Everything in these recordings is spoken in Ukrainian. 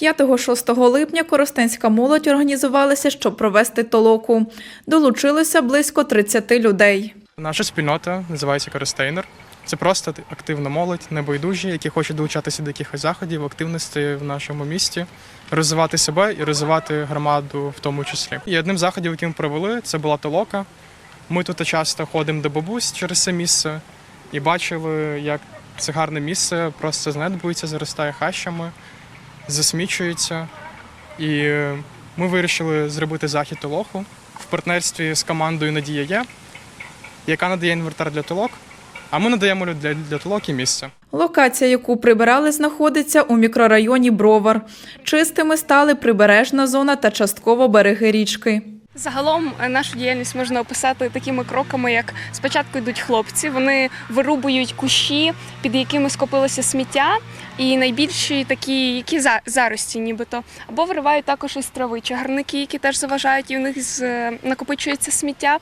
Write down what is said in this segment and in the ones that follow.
5-6 липня Коростенська молодь організувалася, щоб провести толоку. Долучилося близько 30 людей. Наша спільнота називається Коростейнер. Це просто активна молодь, небайдужі, які хочуть долучатися до якихось заходів, активності в нашому місті, розвивати себе і розвивати громаду в тому числі. І одним заходів, який ми провели, це була толока. Ми тут часто ходимо до бабусь через це місце і бачили, як це гарне місце просто знедбується, заростає хащами, засмічується. І е, ми вирішили зробити захід толоху в партнерстві з командою Надія є яка надає інвертар для толок, а ми надаємо для, для толок і місце. Локація, яку прибирали, знаходиться у мікрорайоні Бровар. Чистими стали прибережна зона та частково береги річки. Загалом е, нашу діяльність можна описати такими кроками, як спочатку йдуть хлопці, вони вирубують кущі, під якими скопилося сміття, і найбільші такі, які за- зарості, нібито, або виривають також із трави чагарники, які теж заважають, і у них е, накопичується сміття.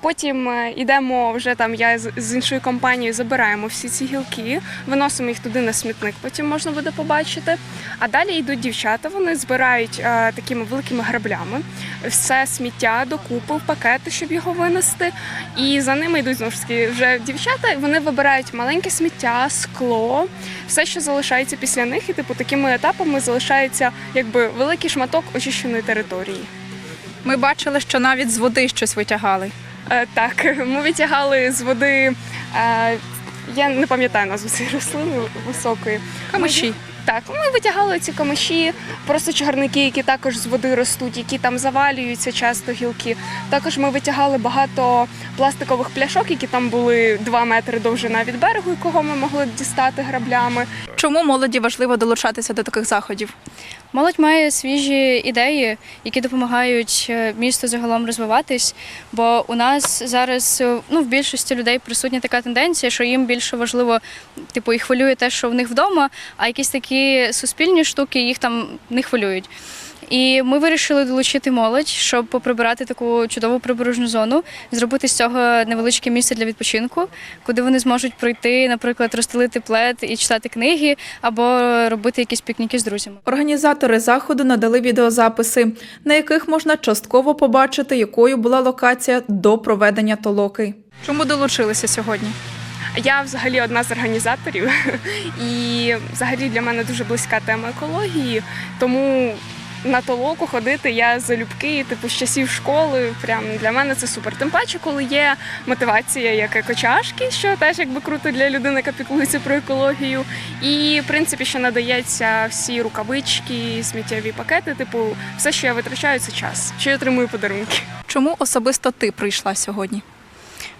Потім е, йдемо вже там. Я з іншою компанією забираємо всі ці гілки, виносимо їх туди на смітник. Потім можна буде побачити. А далі йдуть дівчата. Вони збирають е, такими великими граблями все сміття докупи в пакети, щоб його винести. І за ними йдуть знову ж таки вже дівчата. Вони вибирають маленьке сміття, скло, все, що залишається після них, і типу такими етапами залишається якби великий шматок очищеної території. Ми бачили, що навіть з води щось витягали. Е, так, ми витягали з води. Е, я не пам'ятаю назву цієї рослини високої. Камиші. Так, ми витягали ці камиші, просто чагарники, які також з води ростуть, які там завалюються часто гілки. Також ми витягали багато пластикових пляшок, які там були 2 метри довжина від берегу, якого ми могли дістати граблями. Чому молоді важливо долучатися до таких заходів? Молодь має свіжі ідеї, які допомагають е, місту загалом розвиватись. Бо у нас зараз е, ну, в більшості людей присутня така тенденція, що їм більше важливо, типу, їх хвилює те, що в них вдома, а якісь такі суспільні штуки їх там не хвилюють. І ми вирішили долучити молодь, щоб поприбирати таку чудову прибережну зону, зробити з цього невеличке місце для відпочинку, куди вони зможуть пройти, наприклад, розстелити плед і читати книги, або робити якісь пікніки з друзями. Організатори заходу надали відеозаписи, на яких можна частково побачити, якою була локація до проведення толоки. Чому долучилися сьогодні? Я взагалі одна з організаторів, і взагалі для мене дуже близька тема екології. Тому на толоку ходити я залюбки, типу з часів школи. Прям для мене це супер. Тим паче, коли є мотивація як екочашки, що теж якби круто для людини, яка піклується про екологію. І в принципі, що надається всі рукавички, сміттєві пакети, типу, все, що я витрачаю, це час, що я отримую подарунки. Чому особисто ти прийшла сьогодні?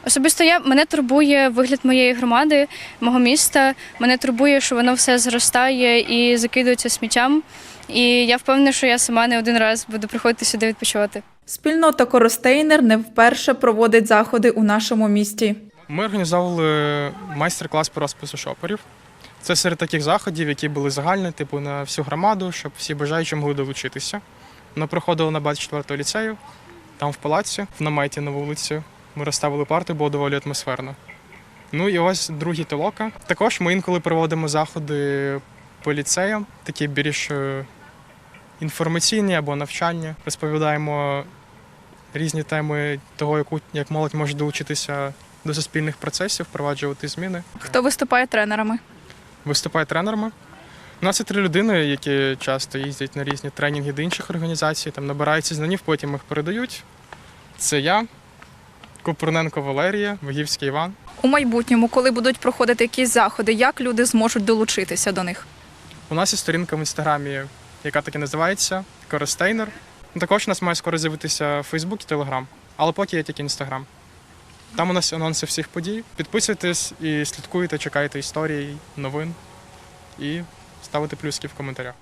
Особисто я мене турбує вигляд моєї громади, мого міста. Мене турбує, що воно все зростає і закидується сміттям. І я впевнена, що я сама не один раз буду приходити сюди відпочивати. Спільнота Коростейнер не вперше проводить заходи у нашому місті. Ми організовували майстер-клас по розпису шоперів. Це серед таких заходів, які були загальні, типу на всю громаду, щоб всі бажаючі могли долучитися. Ми проходили на 24 ліцею, там в палаці, в наметі на вулиці. Ми розставили парти, було доволі атмосферно. Ну і ось другі толока. Також ми інколи проводимо заходи по ліцеям, такі більш е, інформаційні або навчальні. Розповідаємо різні теми того, яку як молодь може долучитися до суспільних процесів, впроваджувати зміни. Хто виступає тренерами? Виступає тренерами. У нас є три людини, які часто їздять на різні тренінги до інших організацій, там набираються знанів, потім їх передають. Це я, Купруненко Валерія, Вигівський Іван. У майбутньому, коли будуть проходити якісь заходи, як люди зможуть долучитися до них? У нас є сторінка в інстаграмі, яка так і називається Коростейнер. Також у нас має скоро з'явитися Фейсбук і Телеграм, але поки є тільки інстаграм. Там у нас анонси всіх подій. Підписуйтесь і слідкуйте, чекайте історій, новин і ставите плюски в коментарях.